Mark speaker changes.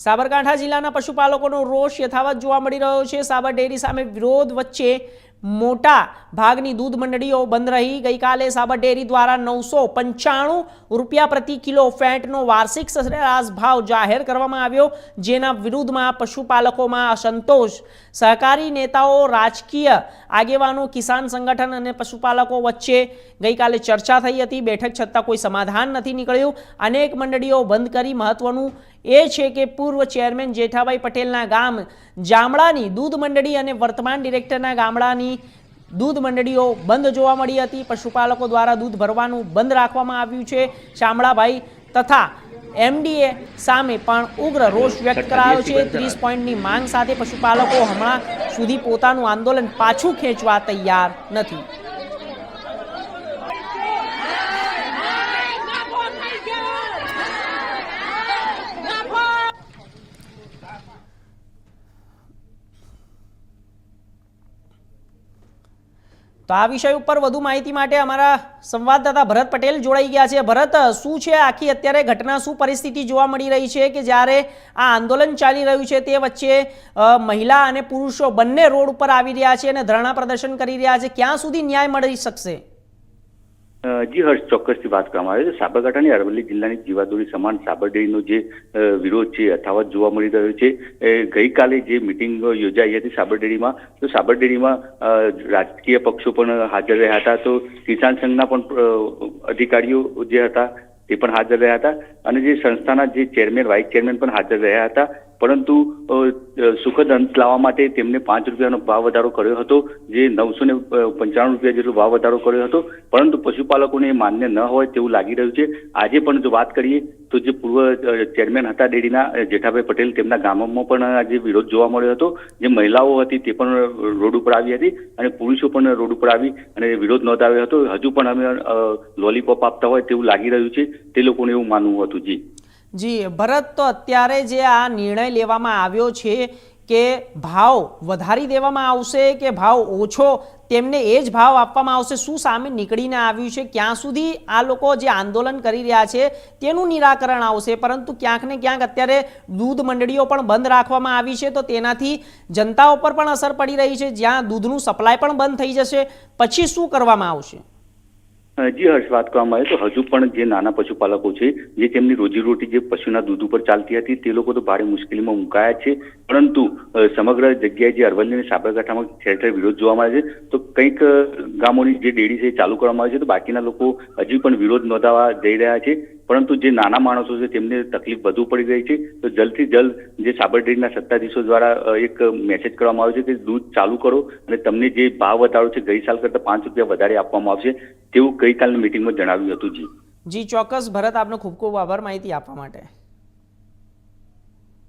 Speaker 1: સાબરકાંઠા જિલ્લાના પશુપાલકોનો રોષ યથાવત જોવા મળી રહ્યો છે. સાબર ડેરી સામે વિરોધ વચ્ચે મોટા ભાગની દૂધ મંડળીઓ બંધ રહી. ગઈકાલે સાબર ડેરી દ્વારા નવસો પંચાણું રૂપિયા પ્રતિ કિલો ફેટનો વાર્ષિક સરેરાશ ભાવ જાહેર કરવામાં આવ્યો, જેના વિરુદ્ધમાં પશુપાલકોમાં અસંતોષ. સહકારી નેતાઓ, રાજકીય આગેવાનો, કિસાન સંગઠન અને પશુપાલકો વચ્ચે ગઈકાલે ચર્ચા થઈ હતી. બેઠક છતાં કોઈ સમાધાન નથી નીકળ્યું. અનેક મંડળીઓ બંધ કરી. મહત્વનું એ છે કે પૂર્વ ચેરમેન જેઠાભાઈ પટેલના ગામ જામડાની દૂધ મંડળી અને વર્તમાન ડિરેક્ટરના ગામડાની દૂધ મંડળીઓ બંધ જોવા મળી હતી. પશુપાલકો દ્વારા દૂધ ભરવાનું બંધ રાખવામાં આવ્યું છે. શામળાભાઈ તથા એમડીએ સામે પણ ઉગ્ર રોષ વ્યક્ત કરાયો છે. ત્રીસ પોઈન્ટની માંગ સાથે પશુપાલકો હમણાં સુધી પોતાનું આંદોલન પાછું ખેંચવા તૈયાર નથી. તો આ વિષય ઉપર વધુ માહિતી માટે અમારા સંવાદદાતા ભરત પટેલ જોડાઈ ગયા છે. ભરત, શું છે આખી અત્યારે ઘટના? શું પરિસ્થિતિ જોવા મળી રહી છે કે જ્યારે આ આંદોલન ચાલી રહ્યું છે તે વચ્ચે મહિલા અને પુરુષો બંને રોડ ઉપર આવી રહ્યા છે અને ધરણા પ્રદર્શન કરી રહ્યા છે? ક્યાં સુધી ન્યાય મળી શકશે?
Speaker 2: જી હર્ષ ચોક્કસથી વાત કરવામાં આવે છે. સાબરકાંઠાની અરવલ્લી જિલ્લાની જીવાદોરી સમાન સાબરડેરીનો જે વિરોધ છે, યથાવત જોવા મળી રહ્યો છે, એ ગઈકાલે જે મિટિંગ યોજાઈ હતી સાબરડેરીમાં તો સાબરડેરીમાં રાજકીય પક્ષો પણ હાજર રહ્યા હતા. તો કિસાન સંઘના પણ અધિકારીઓ જે હતા, તે પણ હાજર રહ્યા હતા. અને જે સંસ્થાના જે ચેરમેન, વાઇસ ચેરમેન પણ હાજર રહ્યા હતા. પરંતુ સુખદ અંત લાવવા માટે તેમને પાંચ રૂપિયાનો ભાવ વધારો કર્યો હતો, જે નવસો ને પંચાણું રૂપિયા જેટલો ભાવ વધારો કર્યો હતો. પરંતુ પશુપાલકોને માન્ય ન હોય તેવું લાગી રહ્યું છે. આજે પણ જો વાત કરીએ, તો જે પૂર્વ ચેરમેન હતા ડેરીના જેઠાભાઈ પટેલ, તેમના ગામમાં પણ આજે વિરોધ જોવા મળ્યો હતો. જે મહિલાઓ હતી તે પણ રોડ ઉપર આવી હતી અને પુરુષો પણ રોડ ઉપર આવી અને વિરોધ નોંધાવ્યો હતો. હજુ પણ અમે લોલીપોપ આપતા હોય તેવું લાગી રહ્યું છે. તે લોકોને એવું માનવું હતું, જી.
Speaker 1: જી, ભરત તો અત્યારે જે આ નિર્ણય લેવામાં આવ્યો છે કે ભાવ વધારી દેવામાં આવશે કે ભાવ ઓછો, તેમને એ જ ભાવ આપવામાં આવશે, શું સામે નીકળીને આવ્યું છે, ક્યાં સુધી આ લોકો જે આંદોલન કરી રહ્યા છે, તેનું નિરાકરણ આવશે. પરંતુ ક્યાંક ને ક્યાંક અત્યારે દૂધ મંડળીઓ પણ બંધ રાખવામાં આવી છે, તો તેનાથી જનતા ઉપર પણ અસર પડી રહી છે. જ્યાં દૂધનું સપ્લાય પણ બંધ થઈ જશે. પછી શું કરવામાં આવશે?
Speaker 2: જી હર્ષ વાત કરવામાં આવે તો હજુ પણ જે નાના પશુપાલકો છે, જે તેમની રોજીરોટી જે પશુના દૂધ ઉપર ચાલતી હતી, તે લોકો તો ભારે મુશ્કેલીમાં મુકાયા છે. પરંતુ સમગ્ર જગ્યાએ જે અરવલ્લી અને સાબરકાંઠામાં ઠેર વિરોધ જોવા મળે છે, તો કંઈક ગામોની જે ડેરી છે ચાલુ કરવામાં આવે છે, તો બાકીના લોકો હજી પણ વિરોધ નોંધાવવા જઈ રહ્યા છે. પરંતુ જે નાના માણસો છે, તેમને તકલીફ વધુ પડી ગઈ છે. તો જલ્દથી જલ્દ જે સાબર ડેરીના સત્તાધીશો દ્વારા એક મેસેજ કરવામાં આવ્યો છે કે દૂધ ચાલુ કરો અને તમને જે ભાવ વધારો છે, ગઈ સાલ કરતાં પાંચ રૂપિયા વધારે આપવામાં આવશે, તેવું ગઈકાલની મિટિંગમાં જણાવ્યું હતું જી.
Speaker 1: જી, ચોક્કસ. ભરત, આપનો ખૂબ ખૂબ આભાર માહિતી આપવા માટે.